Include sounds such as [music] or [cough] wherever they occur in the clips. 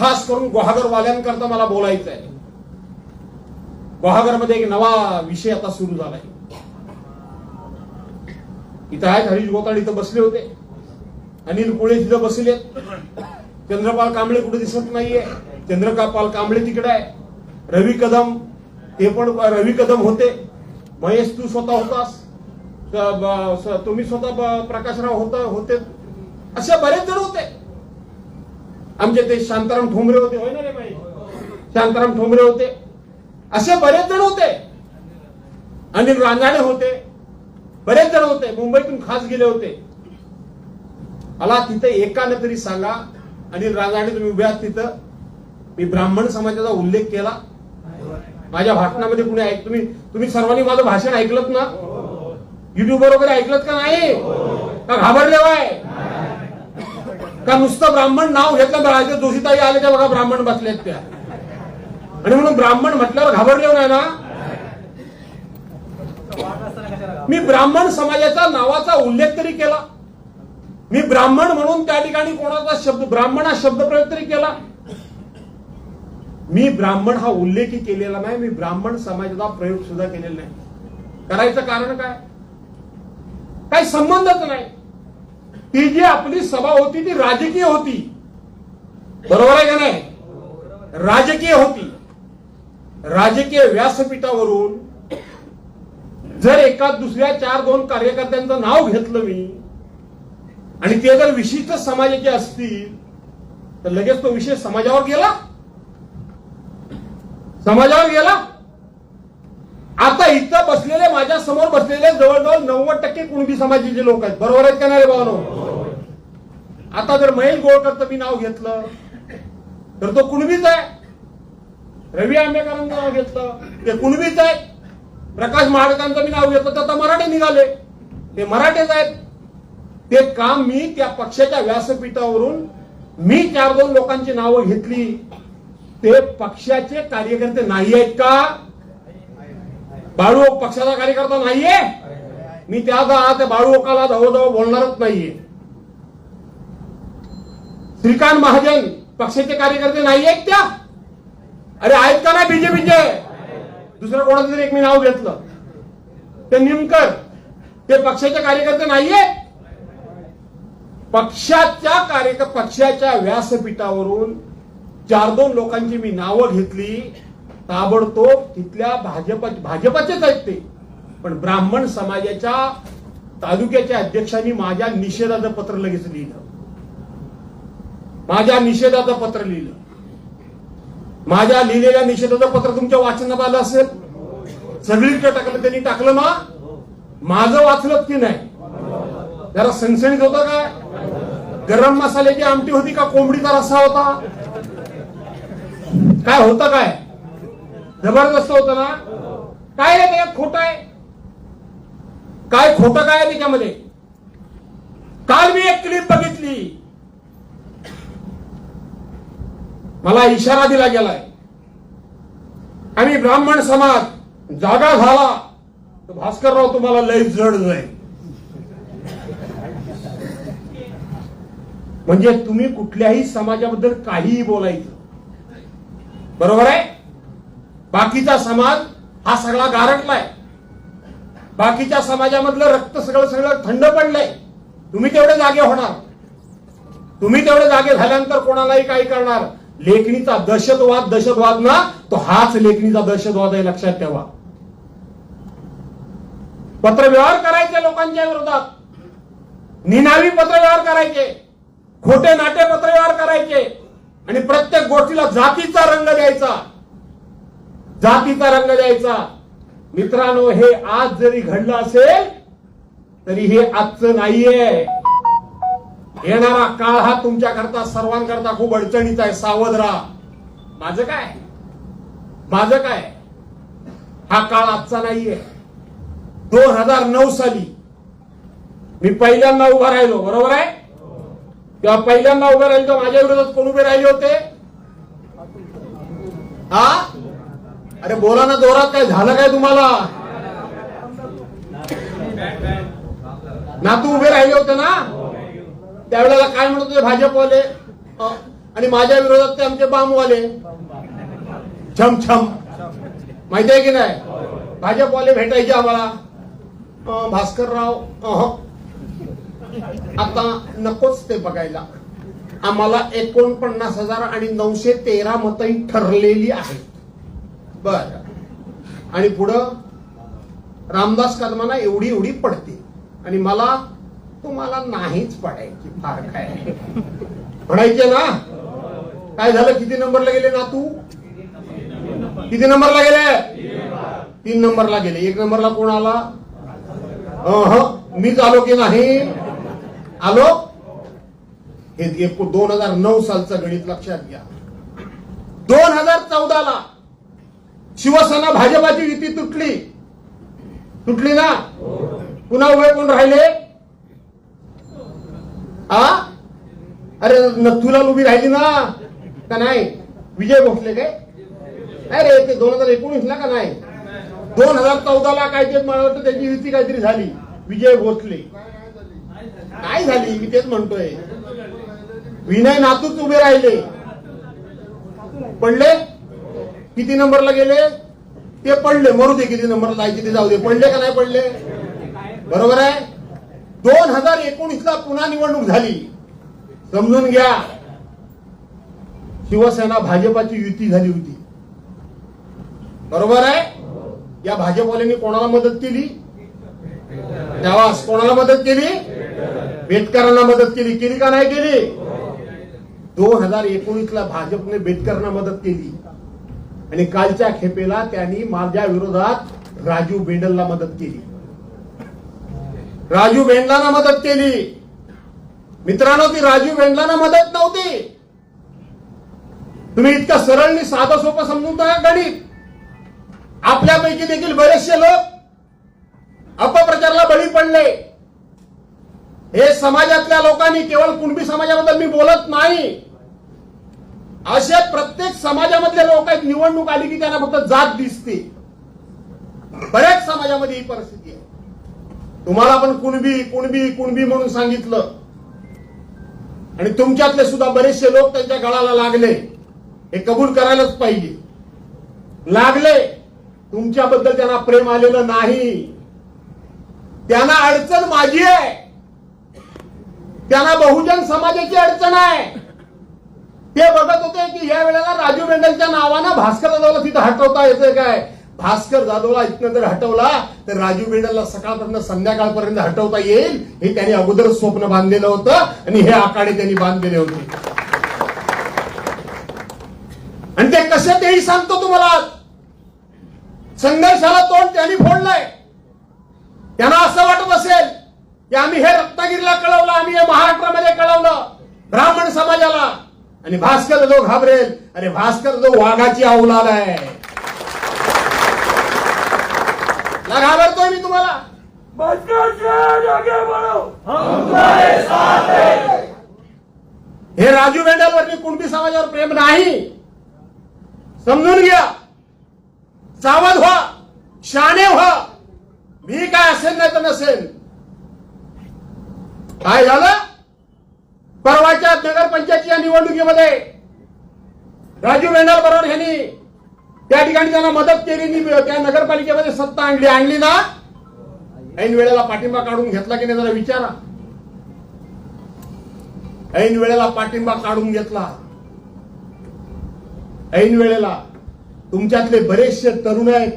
खास करून गुहागरवाल्यांकरता मला बोलायचं आहे. गुहागरमध्ये एक नवा विषय आता सुरू झालाय. इथं आहेत हरीश गोताड इथं बसले होते. अनिल कुळे तिथं बसले चंद्रपाल कांबळे कुठे दिसत नाहीये. चंद्रकापाल कांबळे तिकडे आहे. रवी कदम ते पण रवी कदम होते. महेश तू स्वतः होतास. तुम्ही स्वतः प्रकाशराव होता होते. असे बरेच जण होते. आमचे ते शांताराम ठोंबरे होते. होय ना रे माई शांताराम ठोंबरे होते. असे बरेच जण होते. अनिल रांगाणे होते. बरेच जण होते. मुंबईतून खास गेले होते. मला तिथे एकाने तरी सांगा अनिल रांगाणे तुम्ही उभे आहात तिथं. मी ब्राह्मण समाजाचा उल्लेख केला. माझ्या भाषणामध्ये कुणी ऐक तुम्ही तुम्ही सर्वांनी माझं भाषण ऐकलत ना? युट्यूबवर वगैरे ऐकलत का नाही? का घाबरले वाय? का नुसतं ब्राह्मण नाव घेतलं तर जोशीताई आले त्या बघा ब्राह्मण बसलेत त्या. आणि म्हणून ब्राह्मण म्हटल्यावर घाबरले नाही ना. मी ब्राह्मण समाजाचा नावाचा उल्लेख तरी केला. मी ब्राह्मण म्हणून त्या ठिकाणी कोणाचा शब्द ब्राह्मण हा शब्द प्रयोग तरी केला. मी ब्राह्मण हा उल्लेखही केलेला नाही मी ब्राह्मण समाजाचा प्रयोग सुद्धा केलेला नाही. करायचं कारण काय? काही संबंधच नाही. ती जी आपली सभा होती ती राजकीय होती. बरोबर आहे का नाही? राजकीय होती. राजकीय व्यासपीठावरून जर एका दुसऱ्या चार दोन कार्यकर्त्यांचं नाव घेतलं मी आणि ते जर विशिष्ट समाजाचे असतील तर लगेच तो विषय समाजावर गेला. समाजावर गेला. आता इथं बसलेले माझ्यासमोर बसलेले जवळजवळ नव्वद टक्के कुणबी समाजाचे लोक आहेत. बरोबर आहेत का नाही रे आता जर महेश गोळकरचं मी नाव घेतलं तर तो कुणबीच आहे. रवी आंबेकरांचं नाव घेतलं ते कुणबीच आहेत. प्रकाश महाडकांचं मी नाव घेतलं तर आता मराठे निघाले. ते मराठेच आहेत. ते काम मी त्या पक्षाच्या व्यासपीठावरून मी चार दोन लोकांची नावं घेतली. ते पक्षाचे कार्यकर्ते नाही आहेत का? बाळू पक्षाचा कार्यकर्ता नाहीये? मी त्या त्या बाळूकाला धवधव बोलणारच नाहीये. श्रीकांत महाजन पक्षाचे कार्यकर्ते नाही आहेत त्या? अरे आहेत का नाही बीजेपीचे? दुसरं कोणाचं तरी एक मी नाव घेतलं. ते निमकर. ते पक्षाचे कार्यकर्ते नाहीये पक्षाच्या कार्यक पक्षाच्या व्यासपीठावरून चार दोन लोकांची मी नावं घेतली. ताबडतोब तिथल्या भाजप भाजपाचेच आहेत ते. पण ब्राह्मण समाजाच्या तालुक्याच्या अध्यक्षांनी माझ्या निषेधाचं पत्र लगेच लिहिलं. माझ्या निषेधाचं पत्र लिहिलं. माझ्या लिहिलेल्या निषेधाचं पत्र तुमच्या वाचनात आलं असेल? सगळीकडे टाकलं त्यांनी टाकलं मा? माझं वाचलं की नाही? जरा सणसणीत होतं काय? गरम मसाल्याची आमटी होती का? कोंबडीचा रस्सा होता? काय होतं काय? जबरदस्त होतं ना? काय रे त्याच्यात खोट आहे? काय खोटं काय आहे त्याच्यामध्ये? काल मी एक क्लिप बघितली. मला इशारा दिला गेलाय. आणि ब्राह्मण समाज जागा झाला तर भास्करराव तुम्हाला लय जड जाईल. म्हणजे तुम्ही कुठल्याही समाजाबद्दल काहीही बोलायचं. बरोबर आहे? बाकीचा समाज हा सगळा गारटलाय बाकीच्या समाजामधलं रक्त सगळं सगळं थंड पडलंय. तुम्ही तेवढे जागे होणार. तुम्ही तेवढे जागे झाल्यानंतर कोणालाही काही करणार. लेखणीचा दहशतवाद दहशतवाद ना तो हाच लेखणीचा दहशतवाद आहे लक्षात ठेवा. पत्रव्यवहार करायचे लोकांच्या विरोधात. निनावी पत्रव्यवहार करायचे. खोटे नाटे पत्रव्यवहार करायचे. आणि प्रत्येक गोष्टीला जातीचा रंग द्यायचा. जातीचा रंग द्यायचा. मित्रांनो हे आज जरी घडलं असेल तरी हे आजचं नाहीये. येणारा काळ हा तुमच्याकरता सर्वांकरता खूप अडचणीचा आहे. सावध राहा माझं काय माझं काय हा काळ आजचा नाहीये. दोन हजार नऊ साली मी पहिल्यांदा उभा राहिलो बरोबर आहे? तेव्हा पहिल्यांदा उभे राहिले तेव्हा माझ्या विरोधात कोण उभे राहिले होते? हा? अरे बोला ना जोरात काय झालं काय तुम्हाला? ना तू उभे राहिले होते ना? त्यावेळेला काय म्हणत होते भाजपवाले? आणि माझ्या विरोधात ते आमचे बामवाले. छम छम. माहिती आहे की नाही? भाजपवाले भेटायचे आम्हाला. भास्करराव आता नकोच ते बघायला. आम्हाला एकोणपन्नास हजार आणि नऊशे तेरा मतही ठरलेली आहेत. बर. आणि पुढं रामदास कदमांना एवढी एवढी पडते. आणि मला तुम्हाला नाहीच पडायची फार काय. म्हणायचे ना? काय झालं? किती नंबरला गेले ना तू किती नंबरला गेले? तीन नंबरला गेले. एक नंबरला कोण आला? मीच आलो की नाही? आलो? हे दोन हजार नऊ सालचं गणित लक्षात घ्या. दोन हजार चौदाला शिवसेना भाजपाची युती तुटली. तुटली ना? पुन्हा उभे कोण राहिले? आ अरे नथुला उभी राहिली ना? का नाही? विजय भोसले काय? अरे ते दोन हजार एकोणीस ला का नाही? दोन हजार चौदाला काय ते मला वाटतं त्याची युती काहीतरी झाली. विजय भोसले. काय झाली? मी तेच म्हणतोय. विनय नातूच उभे राहिले. पडले? किती नंबरला गेले? ते पडले. मरू दे किती नंबरला जायचे ते जाऊ दे. पडले का नाही पडले? बरोबर आहे? दोन हजार एकोणीसला पुन्हा निवडणूक झाली. समजून घ्या. शिवसेना भाजपाची युती झाली होती. बरोबर आहे? या भाजपवाल्यांनी कोणाला मदत केली? तेव्हा कोणाला मदत केली? बेटकरांना मदत केली. केली का नाही केली? दोन हजार एकोणीसला भाजपने बेटकरांना मदत केली. आणि कालच्या खेपेला त्यांनी माझ्या विरोधात राजू बेंडलला मदत केली. राजू बेंडलांना मदत केली. मित्रांनो ती राजू बेंडलांना मदत नव्हती. तुम्ही इतकं सरळ आणि साधं सोपं समजून नका गणित. आपल्यापैकी देखील बरेचसे लोक अपप्रचाराला बळी पडले. हे समाजातल्या लोकांनी केवळ कुणबी समाजाबद्दल मी बोलत नाही. असे प्रत्येक समाजामधले लोक आहेत निवडणूक आली की त्यांना फक्त जात दिसते. बऱ्याच समाजामध्ये ही परिस्थिती आहे. तुम्हाला पण कुणबी कुणबी कुणबी म्हणून सांगितलं. आणि तुमच्यातले सुद्धा बरेचसे लोक त्यांच्या गळाला लागले. हे कबूल करायलाच पाहिजे. लागले. तुमच्याबद्दल त्यांना प्रेम आलेलं नाही. त्यांना अडचण माझी आहे. त्यांना बहुजन समाजाची अडचण आहे. ते बघत होते की या वेळेला राजू मेंढलच्या नावानं भास्कर जाधवला तिथं हटवता येतंय काय? भास्कर जाधवला इथनं जर हटवला तर राजू बेंडलला सकाळपर्यंत संध्याकाळपर्यंत हटवता येईल. हे त्यांनी अगोदर स्वप्न बांधलेलं होतं आणि हे आकाडे त्यांनी बांधलेले होते. आणि ते कसे तेही सांगतो तुम्हाला संघर्षाला तोंड त्यांनी फोडलंय. त्यांना असं वाटत असेल की आम्ही हे रत्नागिरीला कळवलं आम्ही हे महाराष्ट्रामध्ये कळवलं ब्राह्मण समाजाला. आणि भास्कर जो घाबरेल अरे भास्कर जो वाघाची अवलाद आहे. ना घाबरतोय मी तुम्हाला. हे राजू बेंडलवरती कुणबी समाजावर प्रेम नाही. समजून घ्या. सावध व्हा. शाणे व्हा. मी काय असेल नाही तर नसेल. काय झालं? परवाच्या नगरपंचायतीच्या निवडणुकीमध्ये राजू मेंढाल बरोबर ह्यांनी त्या ठिकाणी त्यांना मदत केली नाही त्या नगरपालिकेमध्ये सत्ता आणली. आणली ना? ऐन वेळेला पाठिंबा काढून घेतला की नाही जरा विचारा. ऐन वेळेला पाठिंबा काढून घेतला. ऐन वेळेला तुमच्यातले बरेचसे तरुण आहेत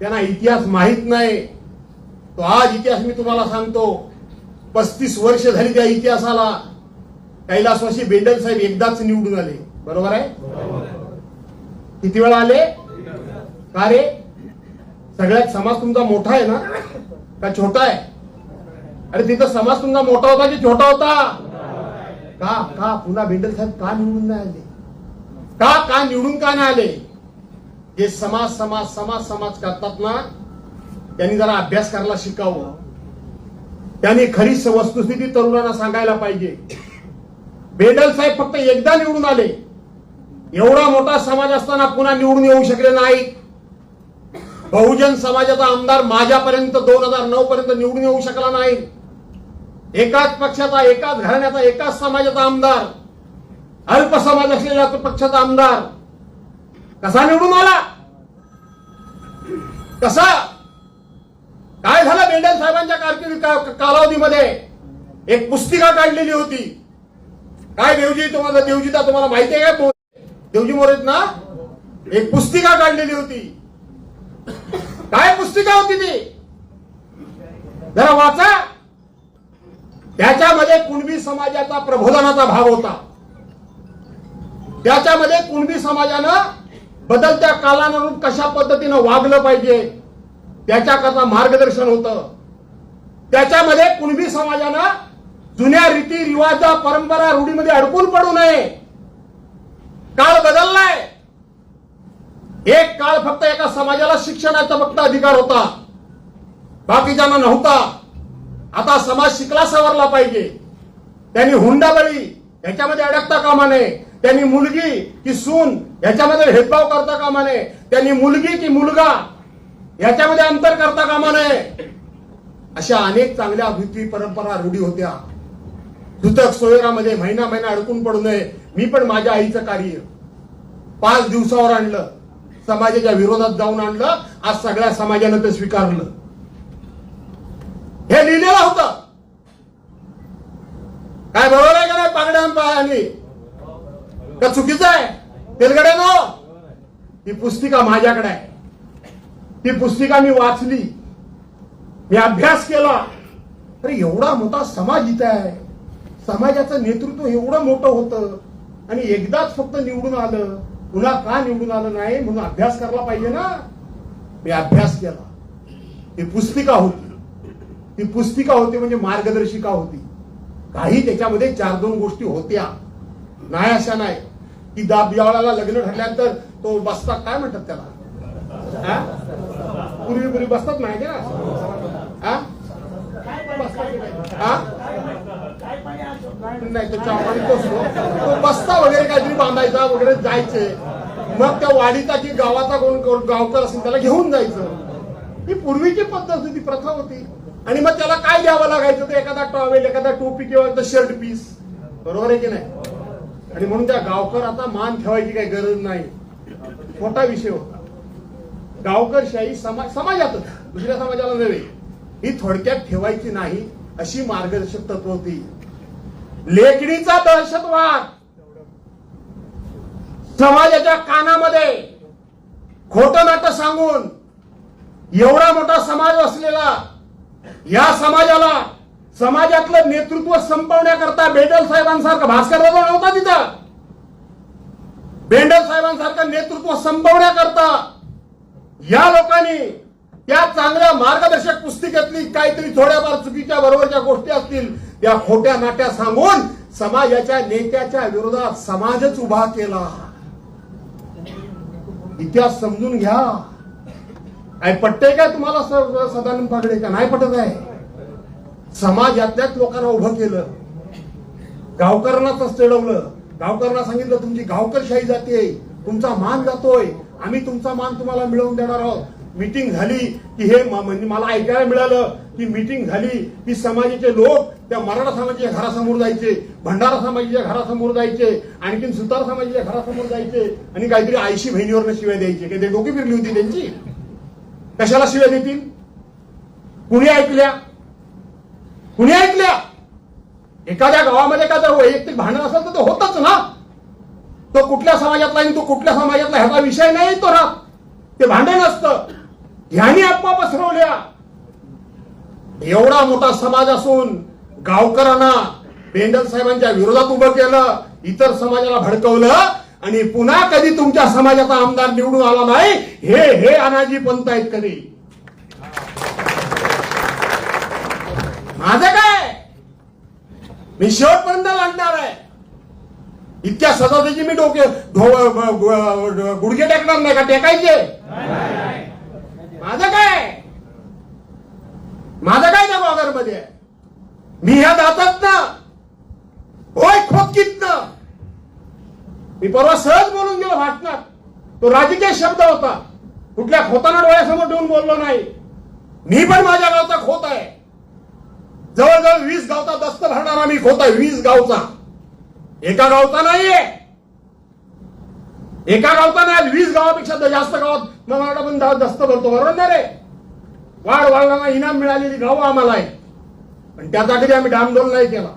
त्यांना इतिहास माहीत नाही. तो आज इतिहास मी तुम्हाला सांगतो. पस्तीस वर्ष झाली त्या इतिहासाला. कैलासवाशी बेंडल साहेब एकदाच निवडून आले. बरोबर आहे. किती वेळा आले? का रे? सगळ्यात समाज तुमचा मोठा आहे ना? का छोटा आहे? अरे तिथं समाज तुमचा मोठा होता की छोटा होता? का? का? पुन्हा बेंडल साहेब का निवडून नाही आले? का? का निवडून का नाही आले? जे समाज समाज समाज समाज करतात ना त्यांनी जरा अभ्यास करायला शिकावं. त्यांनी खरी वस्तुस्थिती तरुणांना सांगायला पाहिजे. बेंडल साहेब फक्त एकदा निवडून आले. एवढा मोठा समाज असताना पुन्हा निवडून येऊ शकले नाही. बहुजन समाजाचा आमदार माझ्यापर्यंत दोन हजार नऊ पर्यंत निवडून येऊ शकला नाही. एकाच पक्षाचा एकाच घराण्याचा एकाच समाजाचा आमदार अल्प समाज असलेल्या पक्षाचा आमदार कसा निवडून आला? कसा? काय झालं बेंडल साहेबांच्या कारकिर्दी कालावधीमध्ये? एक पुस्तिका काढलेली होती. काय देवजी तुम्हाला देवजीता तुम्हाला माहिती आहे का? देवजी मोरेत ना एक पुस्तिका काढलेली होती. काय पुस्तिका होती ती? जरा वाचा. त्याच्यामध्ये कुणबी समाजाचा प्रबोधनाचा भाग होता. त्याच्यामध्ये कुणबी समाजानं बदलत्या कालानुरूप कशा पद्धतीनं वागलं पाहिजे त्याच्याकरता मार्गदर्शन होतं. त्याच्यामध्ये कुणबी समाजानं जुन्या रीती रिवाजा परंपरा रूढीमध्ये अडकून पडू नये. काळ बदललाय. एक काळ फक्त एका समाजाला शिक्षणाचा फक्त अधिकार होता. बाकीच्यांना नव्हता. आता समाज शिकला सावरला पाहिजे. त्यांनी हुंडाबळी याच्यामध्ये अडकता कामा नये. त्यांनी मुलगी की सून याच्यामध्ये भेदभाव करता कामा नये. त्यांनी मुलगी की मुलगा याच्यामध्ये अंतर करता कामा नये. अशा अनेक चांगल्या भीती परंपरा रूढी होत्या. दुतक सोयरामध्ये महिना महिना अडकून पडू नये. मी पण माझ्या आईचं कार्य. पाच दिवसावर आणलं. समाजाच्या विरोधात जाऊन आणलं. आज सगळ्या समाजानं ते स्वीकारलं. हे लिहिलेलं होतं. काय बरोबर आहे का नाही पागड्या पायाने? का चुकीचं आहे? तेलगडे नो ही पुस्तिका माझ्याकडे आहे. ती पुस्तिका मी वाचली. मी अभ्यास केला. अरे एवढा मोठा समाज इथे आहे. समाजाचं नेतृत्व एवढं मोठं होतं आणि एकदाच फक्त निवडून आलं पुन्हा का निवडून आलं नाही म्हणून अभ्यास करायला पाहिजे ना? मी अभ्यास केला. ही पुस्तिका होती. ती पुस्तिका होती म्हणजे मार्गदर्शिका होती. काही त्याच्यामध्ये चार दोन गोष्टी होत्या. नाही अशा नाही. की दाब यावळाला लग्न ठरल्यानंतर तो बसतात काय म्हणतात त्याला? हा? पूर्वी पूर्वी बसतात नाही का? हा? नाही? त्याच्या आपण तो तो असतो. तो बस्ता वगैरे काहीतरी बांधायचा वगैरे जायचे. मग त्या वाडीचा की गावाचा कोण गावकर असेल त्याला घेऊन जायचं. ही पूर्वीची पद्धत होती प्रथा होती. आणि मग त्याला काय द्यावं लागायचं? एखादा टॉवेल एखादा टोपी किंवा शर्ट पीस बरोबर आहे की नाही? आणि म्हणून त्या गावकर आता मान ठेवायची काही गरज नाही. मोठा विषय होता. गावकरशाही समाज समाजातच दुसऱ्या समाजाला नव्हे. ही थोडक्यात ठेवायची नाही अशी मार्गदर्शक तत्व होती. लेखणीचा दहशतवाद. समाजाच्या कानामध्ये खोट नाटक सांगून एवढा मोठा समाज असलेला या समाजाला समाजातलं नेतृत्व संपवण्याकरता बेडल साहेबांसारखं भास्कर दादा नव्हता तिथं. बेंडल साहेबांसारखं नेतृत्व संपवण्याकरता या लोकांनी त्या चांगल्या मार्गदर्शक पुस्तिकेतली काहीतरी थोड्याफार चुकीच्या बरोबरच्या गोष्टी असतील त्या खोट्या नाट्या सांगून समाजाच्या नेत्याच्या विरोधात समाजच उभा केला. इतिहास समजून घ्या. आणि पटतंय काय तुम्हाला सदानंद पागडे का? नाही पटत आहे. समाजातल्याच लोकांना उभं केलं. गावकऱ्यांनाच चढवलं. गावकऱ्यांना सांगितलं तुमची गावकरशाही जाते तुमचा मान जातोय. आम्ही तुमचा मान तुम्हाला मिळवून देणार आहोत. मीटिंग झाली की हे म्हणजे मला ऐकायला मिळालं की मीटिंग झाली की समाजाचे लोक त्या मराठा समाजाच्या घरासमोर जायचे भंडारा समाजाच्या घरासमोर जायचे आणखीन सुतार समाजाच्या घरासमोर जायचे आणि काहीतरी आईशी बहिणीवरनं शिवाय द्यायचे. की ते डोकी फिरली होती त्यांची? कशाला शिवाय देतील? कुणी ऐकल्या? कुणी ऐकल्या? एखाद्या गावामध्ये का जर वैयक्तिक भांडण असेल तर ते होतच ना. तो कुठल्या समाजातला आणि तो कुठल्या समाजातला ह्याचा विषय नाही तो राहत. ते भांडण असतं. ह्यानी आत्मा पसरवल्या. एवढा मोठा समाज असून गावकरांना बेंडल साहेबांच्या विरोधात उभं केलं इतर समाजाला भडकवलं आणि पुन्हा कधी तुमच्या समाजाचा आमदार निवडून आला नाही हे हे अनाजी पंत आहेत कधी. माझं काय मी शेवटपर्यंत लढणार आहे. इतक्या सजावटीची मी डोके गुडघे टेकणार नाही का? टेकायचे? माझं काय? माझं काय त्या मध्ये मी ह्या दातात ना होय खोदकीत ना मी परवा सहज बोलून गेलो भाषणात तो राजकीय शब्द होता. कुठल्या खोताना डोळ्यासमोर ठेवून बोललो नाही. मी पण माझ्या गावचा खोत आहे. जवळजवळ वीस गावचा दस्त भरणारा मी खोत आहे वीस गावचा. एका गावचा नाहीये. एका गावताना आज वीस गावापेक्षा तर जास्त गावात मग आपण पण जास्त भरतो बरोबर ना रे? वाढ वाढलांना इनाम मिळालेली गाव आम्हाला आहे पण त्याचा कधी आम्ही डामडोल नाही केला.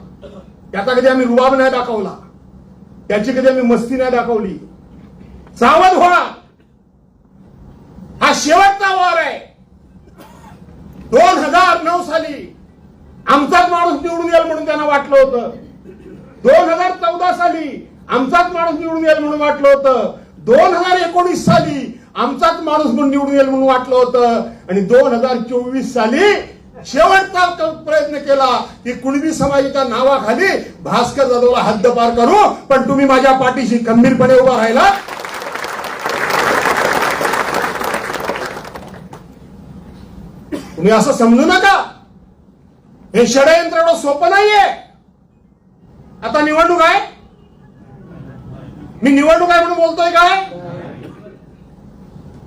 त्याचा कधी आम्ही रुबाब नाही दाखवला. त्याची कधी आम्ही मस्ती नाही दाखवली. सावध व्हा. हा शेवटचा वार आहे. दोन हजार नऊ साली आमचाच माणूस निवडून येईल म्हणून त्यांना वाटलं होतं. दोन हजार चौदा साली आमचाच माणूस निवडून येईल म्हणून वाटलं होतं. दोन हजार एकोणीस साली आमचाच माणूस म्हणून निवडून येईल म्हणून वाटलं होतं. आणि दोन हजार चोवीस साली शेवटचा प्रयत्न केला की कुणबी समाजाच्या नावाखाली भास्कर जाधवला हद्दपार करू पण तुम्ही माझ्या पाठीशी खंबीरपणे उभा राहिला. तुम्ही असं समजू नका. हे षडयंत्र एवढं सोपं नाहीये. आता निवडणूक आहे. मी निवडणूक आहे म्हणून बोलतोय काय?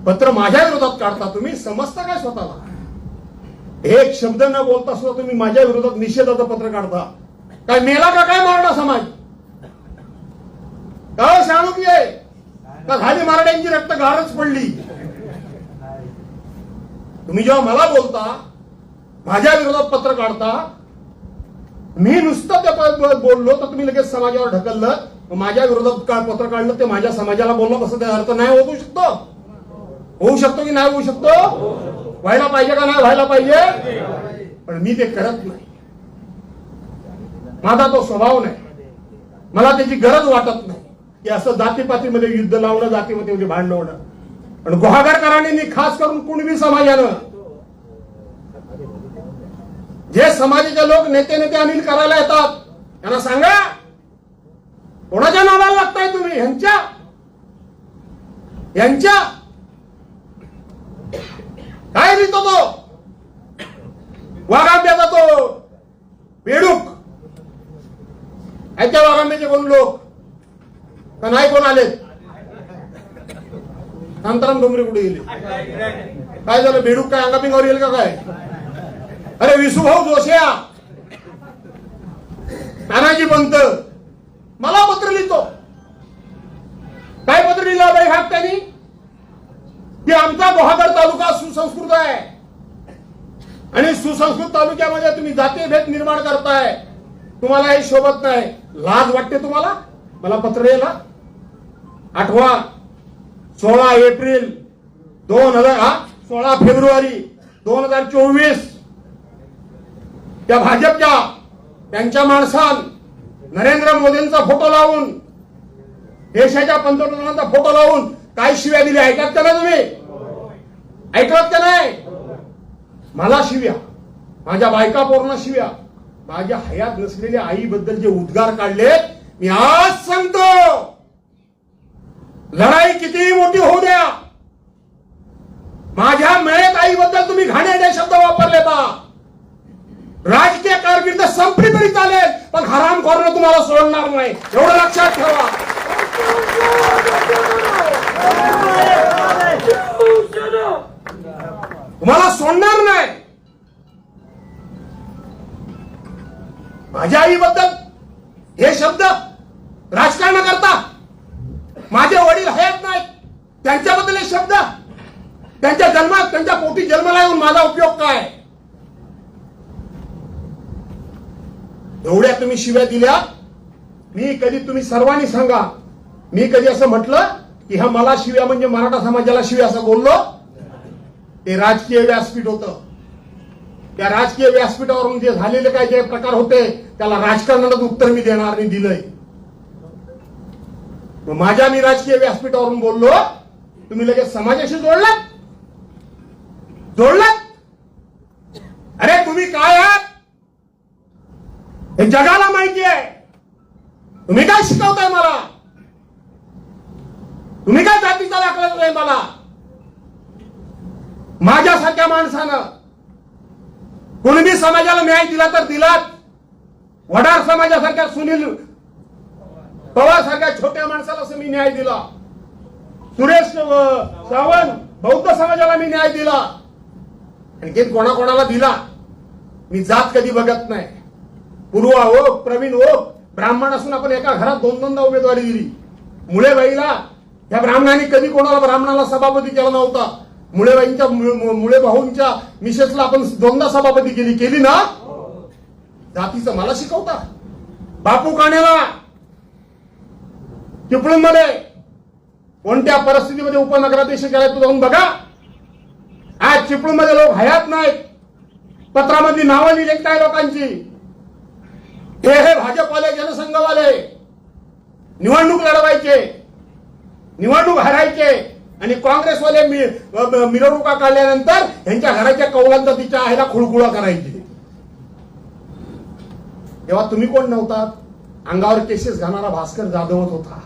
पत्र माझ्या विरोधात काढता तुम्ही समजता काय स्वतःला? एक शब्द न बोलता सुद्धा तुम्ही माझ्या विरोधात निषेधाचं पत्र काढता. काय मेला का काय मराठा समाज? काय सांगू हो की आहे का झाली मराठ्यांची रक्त गारच पडली? तुम्ही जेव्हा मला बोलता माझ्या विरोधात पत्र काढता मी नुसतं त्या बोललो तर तुम्ही लगेच समाजावर ढकललं. माझ्या विरोधात का पत्र काढलं? ते माझ्या समाजाला बोललं कसं त्याचा अर्थ नाही होऊ शकतो. होऊ शकतो की नाही होऊ शकतो? व्हायला पाहिजे का नाही व्हायला पाहिजे? पण मी ते करत नाही. माझा तो स्वभाव नाही. मला त्याची गरज वाटत नाही. की असं जातीपातीमध्ये युद्ध लावणं जातीमध्ये म्हणजे भांडण होणं. पण गुहागरकरांनी खास करून कुणबी समाजानं जे समाजाचे लोक नेते नेते अनिल करायला येतात त्यांना सांगा कोणाच्या नावाला लागताय तुम्ही? ह्यांच्या? यांच्या काय लिहितो तो वाघांब्याचा तो बेडूक ऐकत्या वाघांब्याचे कोण लोक का नाही कोण आले नंतर डोंगरे कुठे गेले काय झालं बेडूक काय अंगापिंगावर येईल का काय अरे विसुभाऊ जोशिया तानाजी पंत मला पत्र लिहितो काय पत्र लिहिलं बाई हात त्यांनी की आमचा गुहागर तालुका सुसंस्कृत आहे. आणि सुसंस्कृत तालुक्यामध्ये तुम्ही जातीभेद निर्माण करताय. तुम्हाला हे शोभत नाही. लाज वाटते तुम्हाला? मला पत्र लिहिला आठवा सोळा एप्रिल दोन हजार हा सोळा फेब्रुवारी दोन हजार चोवीस. त्या भाजपच्या त्यांच्या माणसान नरेंद्र मोदींचा फोटो लावून देशाच्या पंतप्रधानांचा फोटो लावून काय शिव्या दिल्या ऐकत का ना तुम्ही? ऐकत का नाही? मला शिव्या. माझ्या बायका पोरणा शिव्या. माझ्या हयात नसलेल्या आईबद्दल जे उद्गार काढले मी आज सांगतो. लढाई कितीही मोठी होऊ द्या. माझ्या मयत आईबद्दल तुम्ही घाणेरडे शब्द वापरले बा. राजकीय कारकिर्द संपली तरी चालेल पण हराम करणं तुम्हाला सोडणार नाही. एवढं लक्षात ठेवा. शब्द राजकारण करता माझे वडील हयात नाहीत. त्यांच्याबद्दल हे शब्द त्यांच्या जन्मात त्यांच्या पोटी जन्माला येऊन माझा उपयोग काय? एवढ्या तुम्ही शिव्या दिल्या मी कधी तुम्ही सर्वांनी सांगा. मी कधी असं म्हटलं की ह्या मला शिव्या म्हणजे मराठा समाजाला शिव्या असं बोललो? ते राजकीय व्यासपीठ होतं. त्या राजकीय व्यासपीठावरून जे झालेले काय जे प्रकार होते त्याला राजकारणालाच उत्तर मी देणार नाही दिलंय. माझ्या मी राजकीय व्यासपीठावरून बोललो तुम्ही लगेच समाजाशी जोडलात? जोडलात? अरे तुम्ही काय आहात? हे जगाला माहिती आहे. तुम्ही काय शिकवताय मला? तुम्ही काय जातीचा दाखला नाही मला? माझ्यासारख्या माणसानं कुणबी समाजाला न्याय दिला तर दिलात वडार समाजासारख्या सुनील पवार सारख्या छोट्या माणसाला असं मी न्याय दिला. सुरेश सावंत बौद्ध समाजाला मी न्याय दिला. आणखीन कोणाकोणाला दिला? मी जात कधी बघत नाही. पूर्वा हो प्रवीण हो ब्राह्मण असून आपण एका घरात दोन दोनदा उमेदवारी दिली. मुळे बाईला या ब्राह्मणाने कधी कोणाला ब्राह्मणाला सभापती केला नव्हता. मुळेबाईंच्या मुळे भाऊंच्या मिसेसला आपण दोनदा सभापती केली केली ना? जातीचं मला शिकवता. बापू काण्याला चिपळूणमध्ये कोणत्या परिस्थितीमध्ये उपनगराध्यक्ष केलाय तू जाऊन बघा. आज चिपळूणमध्ये लोक हयात नाहीत. पत्रामध्ये नावं लिहिलेत काय लोकांची. हे हे भाजपवाले जनसंघवाले निवडणूक लढवायचे निवडणूक हरायचे. आणि काँग्रेसवाले मिरवणुका काढल्यानंतर यांच्या घराच्या कौलांचा तिच्या आईला खुळखुळा करायची. तेव्हा तुम्ही कोण नव्हता? अंगावर केसेस घालणारा भास्कर जाधवत होता.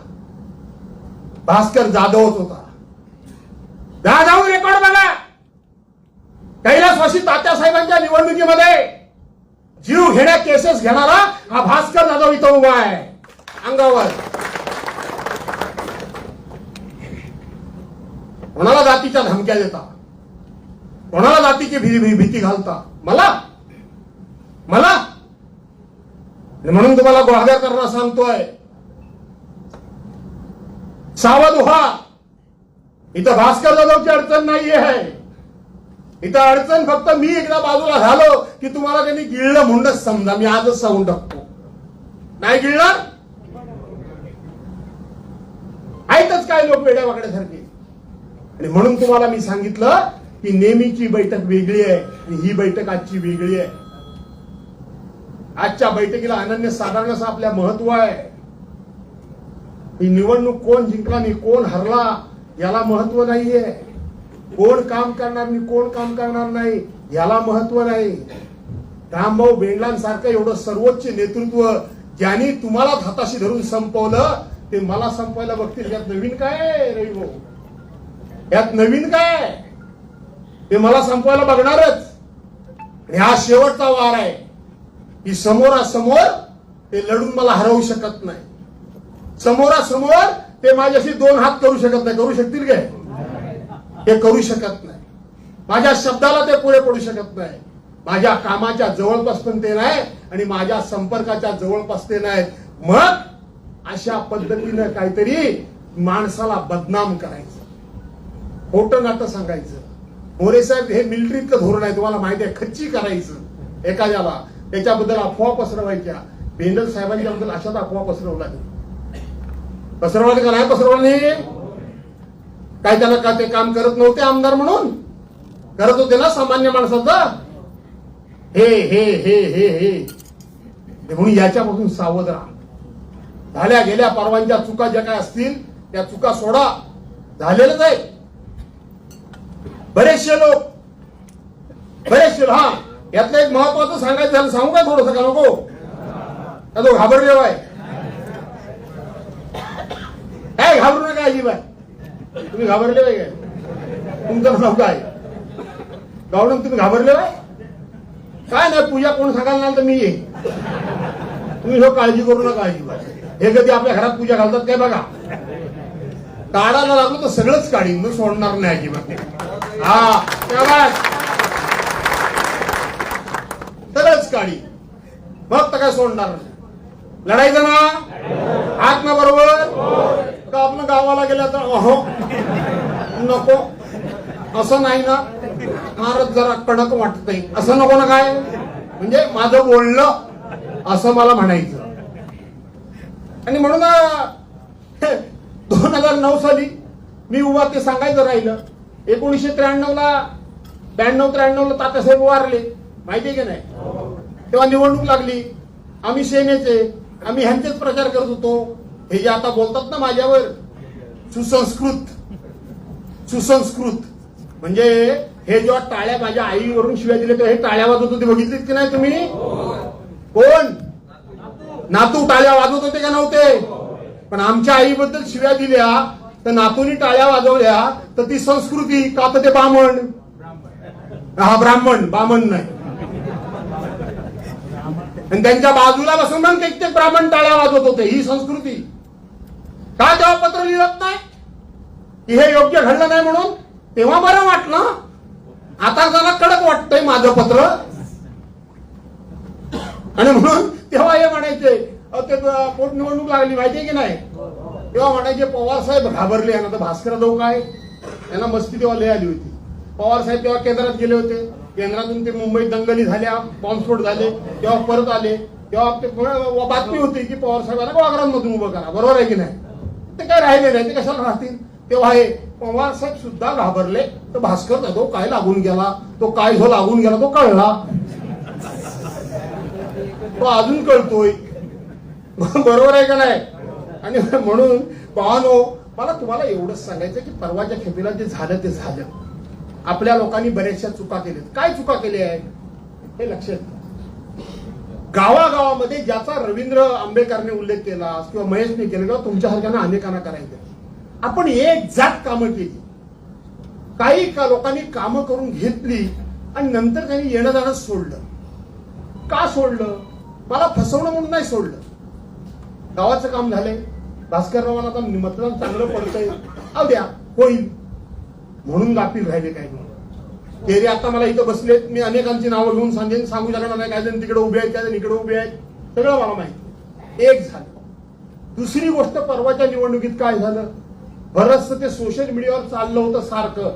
भास्कर जाधवत होता. जा रेकॉर्ड बघा. कैलासवासी तात्यासाहेबांच्या निवडणुकीमध्ये जीव घेण्या केसेस घेणारा हा भास्कर जाधव इथं उभा आहे. अंगावर. कोणाला जातीच्या धमक्या देता? कोणाला जातीची भी- भी- भीती घालता? मला? मला? म्हणून तुम्हाला ग्वाह्या करणार सांगतोय. सावध व्हा इथं भास्कर जाधवची अडचण नाही आहे इथं अडचण फक्त मी एकदा बाजूला झालो की तुम्हाला त्यांनी गिळलं म्हणूनच समजा. मी आजच सांगून टाकतो. नाही गिळणार? ऐकच काय लोक वेड्या वाकड्यासारखे. आणि म्हणून तुम्हाला मी सांगितलं की नेहमीची बैठक वेगळी आहे आणि ही बैठक आजची वेगळी आहे. आजच्या बैठकीला अनन्य साधारण असं आपल्या महत्त्व आहे. ही निवडणूक कोण जिंकला आणि कोण हरला याला महत्त्व नाहीये. कोण काम करणार नाही कोण काम करणार नाही याला महत्त्व नाही. रामभाऊ बेंडलांसारखं एवढं सर्वोच्च नेतृत्व ज्यांनी तुम्हाला हाताशी धरून संपवलं ते मला संपवायला बघतील. यात नवीन काय रवी भाऊ? यात नवीन काय आहे? ते मला संपवायला बघणारच. आणि हा शेवटचा वार आहे. की समोरासमोर ते लढून मला हरवू शकत नाही. समोरासमोर ते माझ्याशी दोन हात करू शकत नाही. करू शकतील काय? हे करू शकत नाही. माझ्या शब्दाला ते पुढे पडू शकत नाही. माझ्या कामाच्या जवळपास पण ते नाही आणि माझ्या संपर्काच्या जवळपास ते नाहीत मग अशा पद्धतीनं काहीतरी माणसाला बदनाम करायचं. मोठं नातं सांगायचं. मोरे साहेब हे मिलिटरीतलं धोरण आहे तुम्हाला माहिती आहे खच्ची करायचं. एखाद्याला त्याच्याबद्दल अफवा पसरवायच्या. बेंडल साहेबांच्या बद्दल अशाच अफवा पसरवला पसरवला का नाही पसरवलं नाही? काय त्याला का ते काम करत नव्हते आमदार म्हणून? करत होते ना सामान्य माणसाचा? हे हे हे हे हे. म्हणून याच्यापासून सावध राहा. झाल्या गेल्या परवांच्या चुका ज्या काय असतील त्या चुका सोडा. झालेलंच आहे. बरेचसे लोक बरेचसे हा यातलं एक महत्वाचं सांगायचं झालं सांगू का थोडस का नको? का तो घाबरले बाय काय घाबरू नका अजिबात. तुम्ही घाबरले बाय काय? तुमचं नाव काय? गावडून तुम्ही घाबरले बाय काय नाही पूजा कोण सांगायला नाही तर मी येईन. तुम्ही हो काळजी करू नका अजिबात. हे कधी आपल्या घरात पूजा घालतात काय बघा. काढायला लागलो तर सगळंच काढीन मग सोडणार नाही अजिबात. हा तेव्हा सगळंच काढी मग तर काय सोडणार नाही. लढायचं ना हात ना बरोबर का आपण गावाला गेल्या तर अहो नको. असं नाही ना. फारच जरा कडक वाटतंय. असं नको ना काय? म्हणजे माझं बोलणं असं मला म्हणायचं. आणि म्हणून दोन हजार नऊ साली मी उभा ते सांगायचं राहिलं. एकोणीसशे त्र्याण्णव ला ब्याण्णव त्र्याण्णव ला तात्यासाहेब वारले. माहितीये की नाही? तेव्हा निवडणूक लागली. आम्ही सेनेचे आम्ही ह्यांचेच प्रचार करत होतो. हे जे आता बोलतात ना माझ्यावर सुसंस्कृत सुसंस्कृत. म्हणजे हे जेव्हा टाळ्या माझ्या आईवरून शिव्या दिल्या तेव्हा हे टाळ्या वाजवत होते. बघितलीत की नाही तुम्ही? कोण? नातू टाळ्या वाजवत होते का नव्हते? पण आमच्या आईबद्दल शिव्या दिल्या तर नातूनी टाळ्या वाजवल्या तर ती संस्कृती का तर ते बामण? हा ब्राह्मण बामण नाही. आणि त्यांच्या बाजूला बसून मग ते ब्राह्मण टाळ्या वाजवत होते ही संस्कृती. का तेव्हा पत्र लिहित नाही? की हे योग्य घडलं नाही म्हणून? तेव्हा बरं वाटलं. आता जरा कडक वाटतंय माझं पत्र. आणि म्हणून तेव्हा हे म्हणायचे ते पोटनिवडणूक लागली माहितीये की नाही? तेव्हा म्हणायचे पवार साहेब घाबरले यांना तर भास्कर जाऊ काय? यांना मस्ती तेव्हा लय आली होती. पवार साहेब तेव्हा केंद्रात गेले होते. केंद्रातून ते मुंबईत दंगली झाल्या बॉम्बस्फोट झाले तेव्हा परत आले. तेव्हा ते बातमी होती की पवार साहेबांना वागरांमधून उभं करा बरोबर आहे की नाही? ते काय राहिले नाही ते कशाला राहतील? तेव्हा हे पवार साहेब सुद्धा घाबरले. तर भास्कर जाधव काय लागून गेला? तो काय जो लागून गेला तो कळला. तो अजून कळतोय. [laughs] बरोबर आहे का नाही? आणि म्हणून भावानो मला तुम्हाला एवढंच सांगायचं की परवाच्या खेपेला जे झालं ते झालं. आपल्या लोकांनी बऱ्याचशा चुका केल्या काय चुका केल्या आहेत? हे लक्षात गावागावामध्ये ज्याचा रवींद्र आंबेडकरने उल्लेख केला किंवा महेशने केला किंवा तुमच्यासारख्यांना अनेकांना करायचं आपण एक जात कामं केली. काही का लोकांनी कामं करून घेतली आणि नंतर त्यांनी येणं जाणं सोडलं. का सोडलं? मला फसवणं म्हणून नाही सोडलं. गावाचं काम झालंय. भास्कररावांना आता मतदान चांगलं पडतंय. अहो द्या होईल. म्हणून गाफील राहिले काही तेरी आता मला इथं बसलेत. मी अनेकांची नावं घेऊन सांगेन. सांगू शकणार नाही काय जण तिकडे उभे आहेत काय जण इकडे उभे आहेत. सगळं मला माहिती एक झालं. दुसरी गोष्ट परवाच्या निवडणुकीत काय झालं? बरंचसं ते सोशल मीडियावर चाललं होतं सारखं.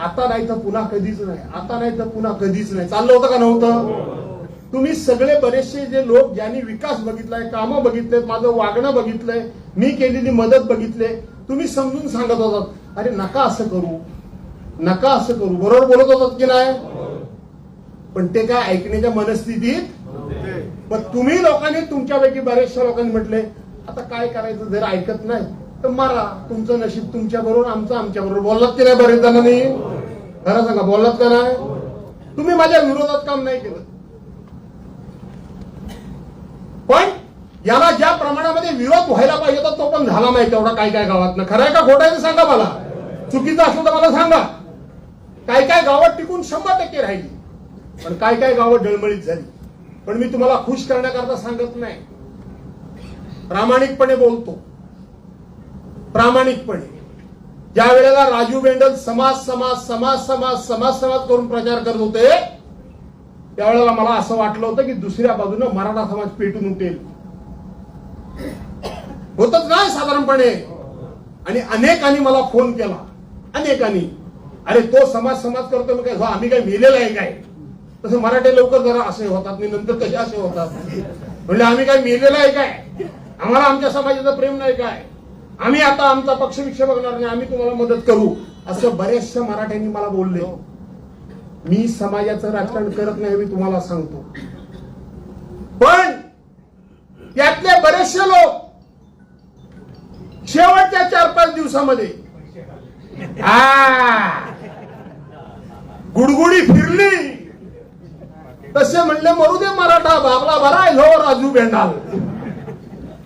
आता नाही तर पुन्हा कधीच नाही. आता नाही तर पुन्हा कधीच नाही. चाललं होतं का नव्हतं? तुम्ही सगळे बरेचसे जे लोक ज्यांनी विकास बघितलाय कामं बघितलेत माझं वागणं बघितलंय मी केलेली मदत बघितले तुम्ही समजून सांगत होतात अरे नका असं करू. नका असं करू. बरोबर बोलत होतात की नाही? पण ते काय ऐकण्याच्या मनस्थितीत पण तुम्ही लोकांनी तुमच्यापैकी बऱ्याचशा लोकांनी म्हटले आता काय करायचं जर ऐकत नाही तर मारा. तुमचं नशीब तुमच्या बरोबर आमचं आमच्या बरोबर बोललात की नाही बरेच जणांनी खरं सांगा बोललात का नाही? तुम्ही माझ्या विरोधात काम नाही केलं. पण याला ज्या प्रमाणामध्ये विरोध व्हायला पाहिजे होता तो पण झाला नाही तेवढा काय काय गावात खरं आहे का खोटं आहे सांगा मला. चुकीचं असलं तर मला सांगा. काय काय गावात टिकून शंभर टक्के राहिली पण काय काय गावं डळमळीत झाली. पण मी तुम्हाला खुश करण्याकरता सांगत नाही. प्रामाणिकपणे बोलतो. प्रामाणिकपणे. ज्या वेळेला राजू बेंडल समाज समाज समाज समाज समाज समाज करून प्रचार करत होते त्यावेळेला मला असं वाटलं होतं की दुसऱ्या बाजूनं मराठा समाज पेटून उठेल होतच ना साधारणपणे. आणि अनेकांनी मला फोन केला. अनेकांनी. अरे तो समाज समाज करतो मी काय? हो, आम्ही काय मेलेला आहे काय? तसं मराठे लवकर जरा असे होतात. मी नंतर तसे असे होतात. म्हणजे आम्ही काय मेलेला आहे काय? आम्हाला आमच्या समाजाचं प्रेम नाही काय? आम्ही आता आमचा पक्ष विक्ष बघणार नाही. आम्ही तुम्हाला मदत करू. असं बऱ्याचशा मराठ्यांनी मला बोलले. मी समाजाचं राजकारण करत नाही मी तुम्हाला सांगतो. पण यातले बरेचसे लोक शेवटच्या चार पाच दिवसामध्ये गुडगुडी फिरली. तसे म्हणले मरू दे मराठा बाबला भरा हो राजू भेंडाल